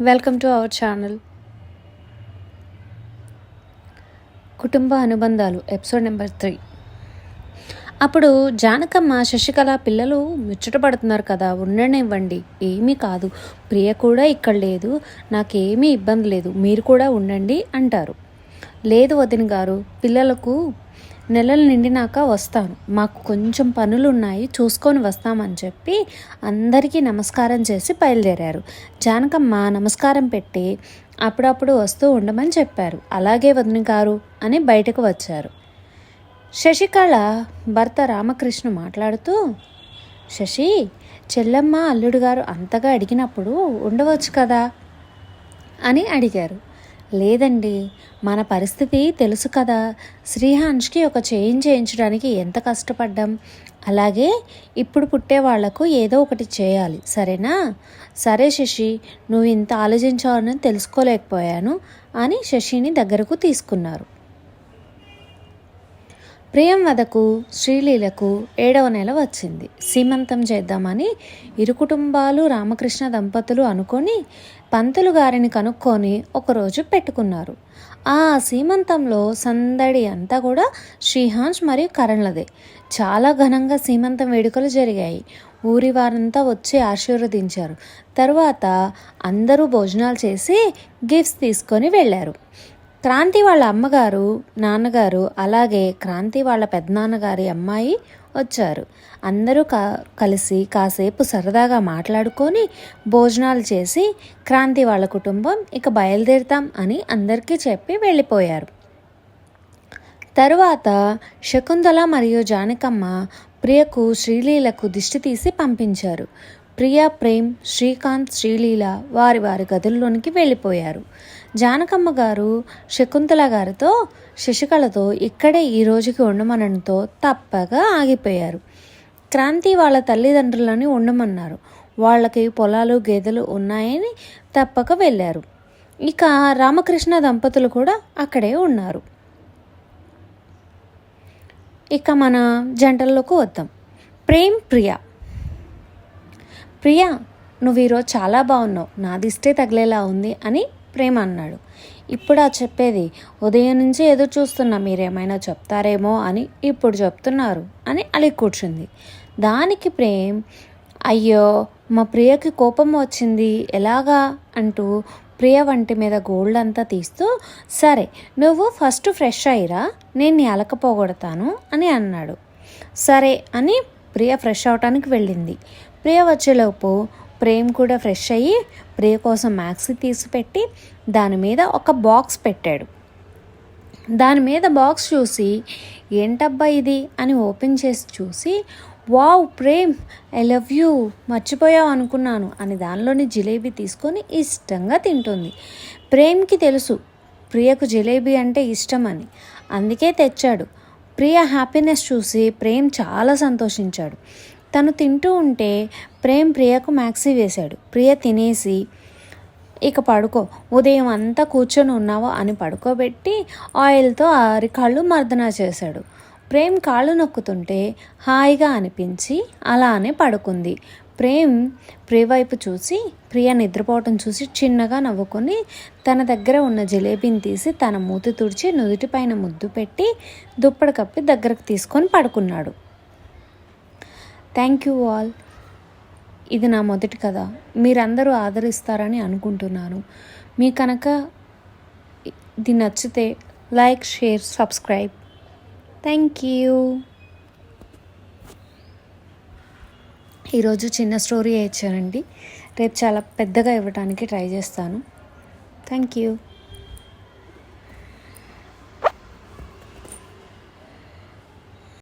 Welcome to our channel కుటుంబ అనుబంధాలు episode number three అప్పుడు జానకమ్మ శశికళ పిల్లలు ముచ్చటపడుతున్నారు కదా ఉండనివ్వండి. ఏమీ కాదు. ప్రియ కూడా ఇక్కడ లేదు. నాకేమీ ఇబ్బంది లేదు. మీరు కూడా ఉండండి అంటారు. లేదు వదిన గారు పిల్లలకు నెలలు నిండినాక వస్తాను. మాకు కొంచెం పనులు ఉన్నాయి చూసుకొని వస్తామని చెప్పి అందరికీ నమస్కారం చేసి బయలుదేరారు. జానకమ్మ నమస్కారం పెట్టి అప్పుడప్పుడు వస్తూ ఉండమని చెప్పారు. అలాగే వదిన గారు అని బయటకు వచ్చారు. శశికళ భర్త రామకృష్ణ మాట్లాడుతూ శశి చెల్లమ్మ అల్లుడు గారు అంతగా అడిగినప్పుడు ఉండవచ్చు కదా? అని అడిగారు. లేదండి మన పరిస్థితి తెలుసు కదా. శ్రీహాన్ష్కి ఒక చేంజ్ చేయించడానికి ఎంత కష్టపడ్డాం. అలాగే ఇప్పుడు పుట్టే వాళ్ళకు ఏదో ఒకటి చేయాలి సరేనా? సరే శశి నువ్వు ఇంత ఆలోచించావని తెలుసుకోలేకపోయాను అని శశిని దగ్గరకు తీసుకున్నారు. ప్రియం వదకు శ్రీలీలకు ఏడవ నెల వచ్చింది. సీమంతం చేద్దామని ఇరు కుటుంబాలు రామకృష్ణ దంపతులు అనుకొని పంతులు గారిని కనుక్కొని ఒకరోజు పెట్టుకున్నారు. ఆ సీమంతంలో సందడి అంతా కూడా శ్రీహాన్స్ మరియు కరణ్లదే. చాలా ఘనంగా సీమంతం వేడుకలు జరిగాయి. ఊరి వారంతా వచ్చి ఆశీర్వదించారు. తర్వాత అందరూ భోజనాలు చేసి గిఫ్ట్స్ తీసుకొని వెళ్ళారు. క్రాంతి వాళ్ళ అమ్మగారు నాన్నగారు అలాగే క్రాంతి వాళ్ళ పెద్దనాన్నగారి అమ్మాయి వచ్చారు. అందరూ కా కలిసి కాసేపు సరదాగా మాట్లాడుకొని భోజనాలు చేసి క్రాంతి వాళ్ళ కుటుంబం ఇక బయలుదేరుతాం అని అందరికీ చెప్పి వెళ్ళిపోయారు. తరువాత శకుంతల మరియు జానకమ్మ ప్రియకు శ్రీలీలకు దిష్టి తీసి పంపించారు. ప్రియా ప్రేమ్ శ్రీకాంత్ శ్రీలీల వారి వారి గదుల్లోనికి వెళ్ళిపోయారు. జానకమ్మ గారు శకుంతల గారితో శశికళతో ఇక్కడే ఈ రోజుకి ఉండమనడంతో తప్పగా ఆగిపోయారు. క్రాంతి వాళ్ళ తల్లిదండ్రులని ఉండమన్నారు వాళ్ళకి పొలాలు గేదెలు ఉన్నాయని తప్పక వెళ్ళారు. ఇక రామకృష్ణ దంపతులు కూడా అక్కడే ఉన్నారు. ఇక మన జంటల్లోకి వద్దాం. ప్రేమ్ ప్రియా. ప్రియా నువ్వు ఈరోజు చాలా బాగున్నావు. నా దిష్టే తగిలేలా ఉంది అని ప్రేమ అన్నాడు. ఇప్పుడు ఆ చెప్పేది ఉదయం నుంచి ఎదురు చూస్తున్నా మీరేమైనా చెప్తారేమో అని ఇప్పుడు చెప్తున్నారు అని అలి కూర్చుంది. దానికి ప్రేమ్ అయ్యో మా ప్రియకి కోపం వచ్చింది ఎలాగా? అంటూ ప్రియ వంటి మీద గోల్డ్ అంతా తీస్తూ సరే నువ్వు ఫస్ట్ ఫ్రెష్ అయ్యిరా నేను నీ అలకపోగొడతాను అని అన్నాడు. సరే అని ప్రియ ఫ్రెష్ అవటానికి వెళ్ళింది. ప్రియ వచ్చేలోపు ప్రేమ్ కూడా ఫ్రెష్ అయ్యి ప్రియ కోసం మ్యాక్సీ తీసిపెట్టి దాని మీద ఒక బాక్స్ పెట్టాడు. దాని మీద బాక్స్ చూసి ఏంటబ్బా ఇది? అని ఓపెన్ చేసి చూసి wow Prem I love you మర్చిపోయావు అనుకున్నాను అని దానిలోని జిలేబీ తీసుకొని ఇష్టంగా తింటుంది. ప్రేమ్కి తెలుసు ప్రియకు జిలేబీ అంటే ఇష్టం అని. అందుకే తెచ్చాడు. ప్రియ హ్యాపీనెస్ చూసి ప్రేమ్ చాలా సంతోషించాడు. తను తింటూ ఉంటే ప్రేమ్ ప్రియకు మ్యాక్సీ వేశాడు. ప్రియ తినేసి ఇక పడుకో ఉదయం అంతా కూర్చొని ఉన్నావో? అని పడుకోబెట్టి ఆయిల్తో అరికాళ్ళు మర్దన చేశాడు. ప్రేమ్ కాళ్ళు నొక్కుతుంటే హాయిగా అనిపించి అలానే పడుకుంది. ప్రేమ్ ప్రియ వైపు చూసి ప్రియ నిద్రపోవటం చూసి చిన్నగా నవ్వుకొని తన దగ్గర ఉన్న జిలేబీని తీసి తన మూతి తుడిచి నుదుటిపైన ముద్దు పెట్టి దుప్పటి కప్పి దగ్గరకు తీసుకొని పడుకున్నాడు. Thank you all. ఇది నా మొదటి కథ. మీరందరూ ఆదరిస్తారని అనుకుంటున్నాను. మీ కనుక ఇది నచ్చితే like share subscribe. Thank you. ఈరోజు చిన్న స్టోరీ ఇచ్చానండి. రేపు చాలా పెద్దగా ఇవ్వడానికి ట్రై చేస్తాను. Thank you.